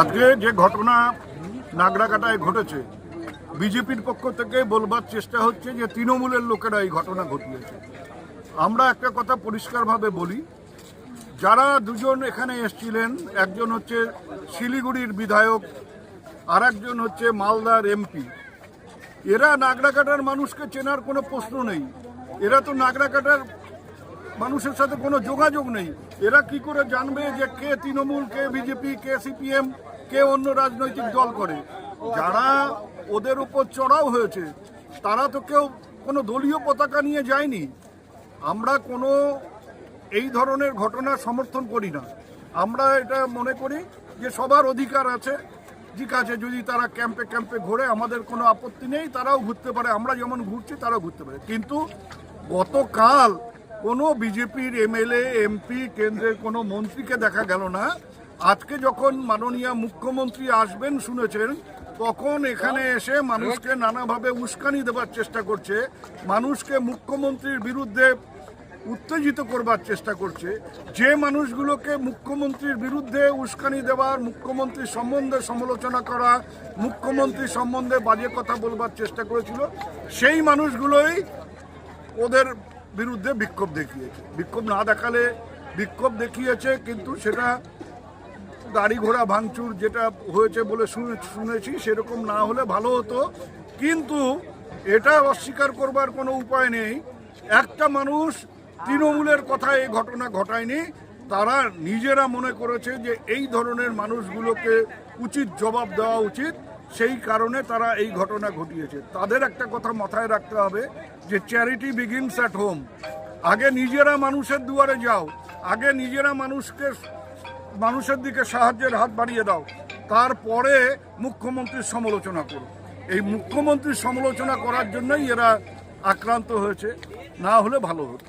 আজকে যে ঘটনা নাগরাকাটায় ঘটেছে, বিজেপির পক্ষ থেকে বলবার চেষ্টা হচ্ছে যে তৃণমূলের লোকেরা এই ঘটনা ঘটিয়েছে। আমরা একটা কথা পরিষ্কারভাবে বলি, যারা দুজন এখানে এসছিলেন, একজন হচ্ছে শিলিগুড়ির বিধায়ক আর একজন হচ্ছে মালদার এমপি, এরা নাগরাকাটার মানুষকে চেনার কোনো প্রশ্ন নেই। এরা তো নাগরাকাটার মানুষের সাথে কোনো যোগাযোগ নেই। এরা কি করে জানবে যে কে তৃণমূল, কে বিজেপি, কে সিপিএম, কে অন্য রাজনৈতিক দল করে? যারা ওদের উপর চড়াও হয়েছে, তারা তো কেউ কোনো দলীয় পতাকা নিয়ে যায়নি। আমরা কোনো এই ধরনের ঘটনা সমর্থন করি না। আমরা এটা মনে করি যে সবার অধিকার আছে। ঠিক আছে, যদি তারা ক্যাম্পে ক্যাম্পে ঘোরে, আমাদের কোনো আপত্তি নেই, তারাও ঘুরতে পারে। আমরা যেমন ঘুরছি, তারাও ঘুরতে পারে। কিন্তু গতকাল কোনো বিজেপির এমএলএ, এমপি কেন্দ্রের কোনো মন্ত্রীকে দেখা গেল না। আজকে যখন মাননীয় মুখ্যমন্ত্রী আসবেন শুনেছেন, তখন এখানে এসে মানুষকে নানাভাবে উস্কানি দেওয়ার চেষ্টা করছে, মানুষকে মুখ্যমন্ত্রীর বিরুদ্ধে উত্তেজিত করবার চেষ্টা করছে। যে মানুষগুলোকে মুখ্যমন্ত্রীর বিরুদ্ধে উস্কানি দেওয়ার মুখ্যমন্ত্রীর সম্বন্ধে সমালোচনা করা, মুখ্যমন্ত্রী সম্বন্ধে বাজে কথা বলবার চেষ্টা করেছিল, সেই মানুষগুলোই ওদের বিরুদ্ধে বিক্ষোভ দেখিয়েছে। বিক্ষোভ না দেখালে বিক্ষোভ দেখিয়েছে, কিন্তু সেটা গাড়ি ঘোড়া ভাঙচুর যেটা হয়েছে বলে শুনে- শুনেছি, সেরকম না হলে ভালো হতো। কিন্তু এটা অস্বীকার করবার কোনো উপায় নেই। একটা মানুষ তৃণমূলের কথা এই ঘটনা ঘটায়নি। তারা নিজেরা মনে করেছে যে এই ধরনের মানুষগুলোকে উচিত জবাব দেওয়া উচিত। সেই কারণে তারা এই ঘটনা ঘটিয়েছে। তাদের একটা কথা মাথায় রাখতে হবে যে চ্যারিটি বিগিনস অ্যাট হোম আগে নিজেরা মানুষের দুয়ারে যাও, আগে নিজেরা মানুষকে, মানুষের দিকে সাহায্যের হাত বাড়িয়ে দাও। তারপরে মুখ্যমন্ত্রীর সমালোচনা করো। এই মুখ্যমন্ত্রীর সমালোচনা করার জন্যই এরা আক্রান্ত হয়েছে, না হলে ভালো হতো।